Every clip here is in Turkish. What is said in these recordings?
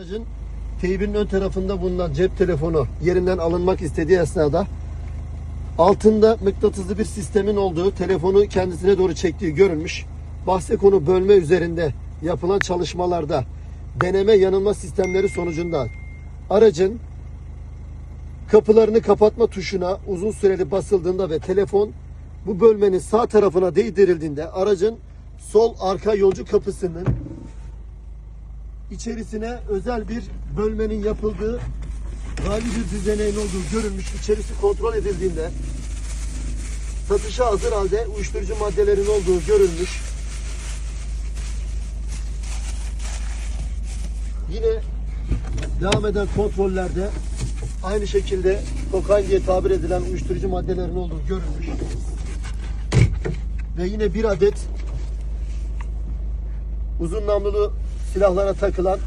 Aracın teybinin ön tarafında bulunan cep telefonu yerinden alınmak istediği esnada altında mıknatıslı bir sistemin olduğu telefonu kendisine doğru çektiği görülmüş. Bahse konu bölme üzerinde yapılan çalışmalarda deneme yanılma sistemleri sonucunda aracın kapılarını kapatma tuşuna uzun süreli basıldığında ve telefon bu bölmenin sağ tarafına değdirildiğinde aracın sol arka yolcu kapısının içerisine özel bir bölmenin yapıldığı gayri bir düzeneğin olduğu görülmüş. İçerisi kontrol edildiğinde satışa hazır halde uyuşturucu maddelerin olduğu görülmüş. Yine devam eden kontrollerde aynı şekilde kokain diye tabir edilen uyuşturucu maddelerin olduğu görülmüş. Ve yine bir adet uzun namlulu silahlara takılan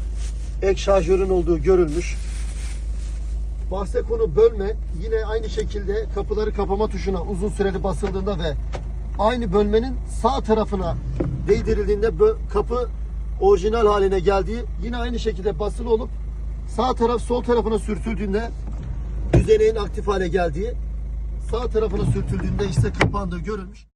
ek şarjörün olduğu görülmüş. Bahse konu bölme yine aynı şekilde kapıları kapama tuşuna uzun süreli basıldığında ve aynı bölmenin sağ tarafına değdirildiğinde kapı orijinal haline geldiği yine aynı şekilde basılı olup sağ taraf sol tarafına sürtüldüğünde düzeneğin aktif hale geldiği sağ tarafına sürtüldüğünde ise kapandığı görülmüş.